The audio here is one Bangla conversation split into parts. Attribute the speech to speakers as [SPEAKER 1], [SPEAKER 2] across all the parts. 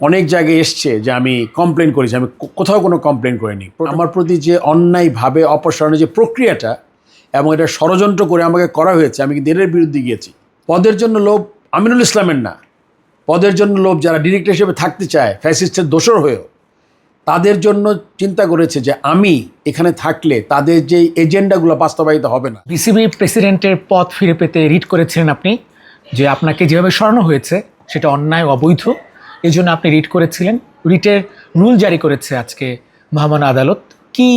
[SPEAKER 1] অনেক জায়গায় এসছে যে আমি কমপ্লেন করেছি আমি কোথাও কোনো কমপ্লেন করিনি। আমার প্রতি যে অন্যায়ভাবে অপসারণের যে প্রক্রিয়াটা এবং এটা ষড়যন্ত্র করে আমাকে করা হয়েছে আমি কিন্তু এদের বিরুদ্ধে গিয়েছি? পদের জন্য লোভ আমিনুল ইসলামের না। পদের জন্য লোভ যারা ডিরেক্টর হিসেবে থাকতে চায় ফ্যাসিস্টের দোষর হয়েও তাদের জন্য চিন্তা করেছে যে আমি এখানে থাকলে তাদের যে এজেন্ডাগুলো বাস্তবায়িত হবে না।
[SPEAKER 2] বিসিবি প্রেসিডেন্টের পদ ফিরে পেতে রিট করেছিলেন আপনি যে আপনাকে যেভাবে সরানো হয়েছে সেটা অন্যায় অবৈধ। এই জন্য আপনি রিট করেছিলেন। রিটের রুল জারি করেছে আজকে মহামান্য আদালত। কি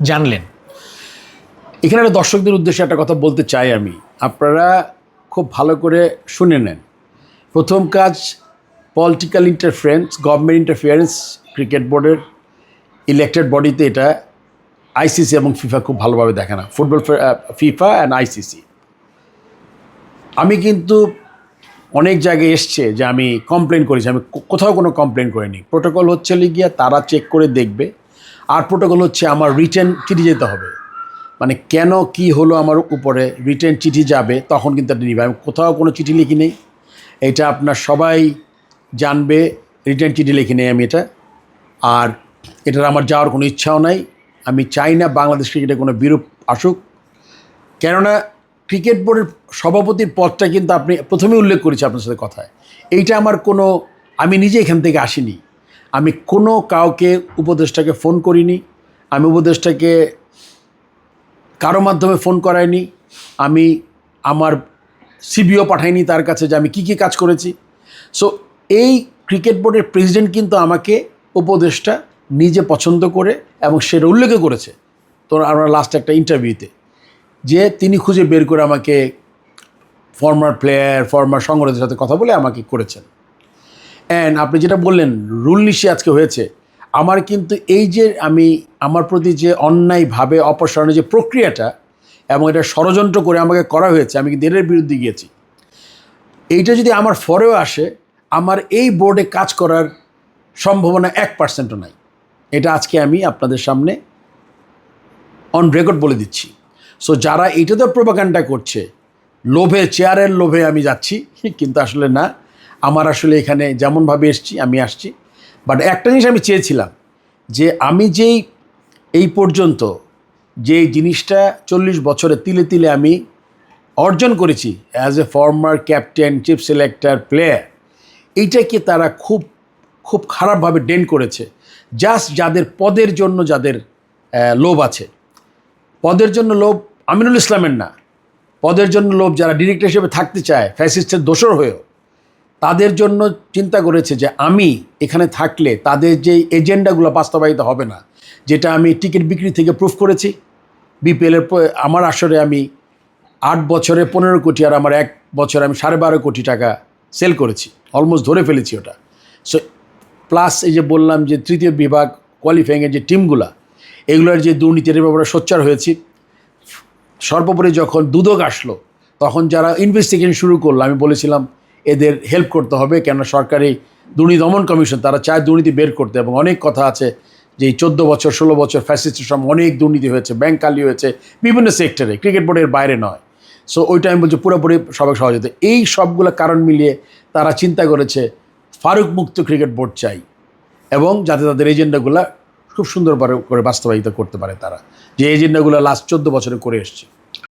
[SPEAKER 2] জানলেন?
[SPEAKER 1] এখানে একটা দর্শকদের উদ্দেশ্যে একটা কথা বলতে চাই আমি। আপনারা খুব ভালো করে শুনে নেন। প্রথম কাজ political interference government interference cricket বোর্ডের ইলেক্টেড বডিতে এটা আইসিসি এবং ফিফা খুব ভালোভাবে দেখে না। ফুটবল ফিফা অ্যান্ড আইসিসি আমি কিন্তু অনেক জায়গায় এসছে যে আমি কমপ্লেন করেছি, আমি কোথাও কোনো কমপ্লেন করিনি। প্রোটোকল হচ্ছে গিয়া তারা চেক করে দেখবে, আর প্রোটোকল হচ্ছে আমার রিটার্ন চিঠি যেতে হবে। মানে কেন কি হলো আমার উপরে রিটার্ন চিঠি যাবে, তখন কিন্তু এটা নিবে আমি কোথাও কোনো চিঠি লিখি নেই। এটা আপনার সবাই জানবে রিটার্ন চিঠি লিখি নেই আমি এটা। আর এটার আমার যাওয়ার কোনো ইচ্ছাও নাই। আমি চাই না বাংলাদেশ ক্রিকেটে কোনো বিরূপ আসুক। কেননা ক্রিকেট বোর্ডের সভাপতির পদটা কিন্তু আপনি প্রথমে উল্লেখ করেছি আপনার সাথে কথায়। এইটা আমার কোনো, আমি নিজে এখান থেকে আসিনি। আমি কোনো কাউকে উপদেষ্টাকে ফোন করিনি। আমি উপদেষ্টাকে কারও মাধ্যমে ফোন করাইনি। আমি আমার সিবিও পাঠাইনি তার কাছে যে আমি কী কী কাজ করেছি। সো এই ক্রিকেট বোর্ডের প্রেসিডেন্ট কিন্তু আমাকে উপদেষ্টা নিজে পছন্দ করে এবং সেটা উল্লেখ করেছে। তো আমরা লাস্ট একটা ইন্টারভিউতে যে তিনি খুঁজে বের করে আমাকে ফর্মার প্লেয়ার ফর্মার সংগঠনের সাথে কথা বলে আমাকে করেছেন। অ্যান্ড আপনি যেটা বললেন, রুল নিশি আজকে হয়েছে। আমার কিন্তু এই যে আমি, আমার প্রতি যে অন্যায়ভাবে অপসারণের যে প্রক্রিয়াটা এবং এটা ষড়যন্ত্র করে আমাকে করা হয়েছে, আমি কিন্তু বিরুদ্ধে গিয়েছি। এইটা যদি আমার ফরেও আসে, আমার এই বোর্ডে কাজ করার সম্ভাবনা এক পার্সেন্টও নাই। এটা আজকে আমি আপনাদের সামনে অন রেকর্ড বলে দিচ্ছি। সো যারা এইটাতে প্রোপাকাণ্ডা করছে, লোভে, চেয়ারের লোভে আমি যাচ্ছি, কিন্তু আসলে না। আমার আসলে এখানে যেমনভাবে এসছি, আমি আসছি। বাট একটা জিনিস আমি চেয়েছিলাম, যে আমি যেই, এই পর্যন্ত যে জিনিসটা চল্লিশ বছরে তিলে তিলে আমি অর্জন করেছি as a former captain chief selector player এইটাকে তারা খুব খুব খারাপভাবে ডেন করেছে। জাস্ট যাদের পদের জন্য যাদের লোভ আছে। পদের জন্য লোভ আমিনুল ইসলামের না। পদের জন্য লোভ যারা ডিরেক্টর হিসেবে থাকতে চায়, ফ্যাসিস্টের দোষর হয়েও, তাদের জন্য চিন্তা করেছে যে আমি এখানে থাকলে তাদের যে এজেন্ডাগুলো বাস্তবায়িত হবে না, যেটা আমি টিকিট বিক্রি থেকে প্রুফ করেছি। বিপিএলের আমার আসরে আমি আট বছরে পনেরো কোটি আর আমার এক বছরে আমি সাড়ে বারো কোটি টাকা সেল করেছি, অলমোস্ট ধরে ফেলেছি ওটা। সো প্লাস এই যে বললাম যে তৃতীয় বিভাগ কোয়ালিফাইংয়ের যে টিমগুলা এগুলোর যে দুর্নীতির ব্যাপারে সোচ্চার হয়েছি। সর্বোপরি যখন দুদক আসলো, তখন যারা ইনভেস্টিগেশন শুরু করল, আমি বলেছিলাম এদের হেল্প করতে হবে কেন সরকারি দুর্নীতি দমন কমিশন, তারা চায় দুর্নীতি বের করতে এবং অনেক কথা আছে যে চোদ্দ বছর, ষোলো বছর ফ্যাসিস্টের সময় অনেক দুর্নীতি হয়েছে ব্যাংক কালি হয়েছে, বিভিন্ন সেক্টরে ক্রিকেট বোর্ডের বাইরে নয়। সো ওইটা আমি বলছি পুরোপুরি সবাই সহযোগিতা এই সবগুলো কারণ মিলিয়ে তারা চিন্তা করেছে, ফারুক মুক্ত ক্রিকেট বোর্ড চাই এবং যাতে তাদের এজেন্ডাগুলো খুব সুন্দর করে বাস্তবায়িত করতে পারে তারা। যে এজেন্ডাগুলো লাস্ট চোদ্দ বছরে করে এসছে।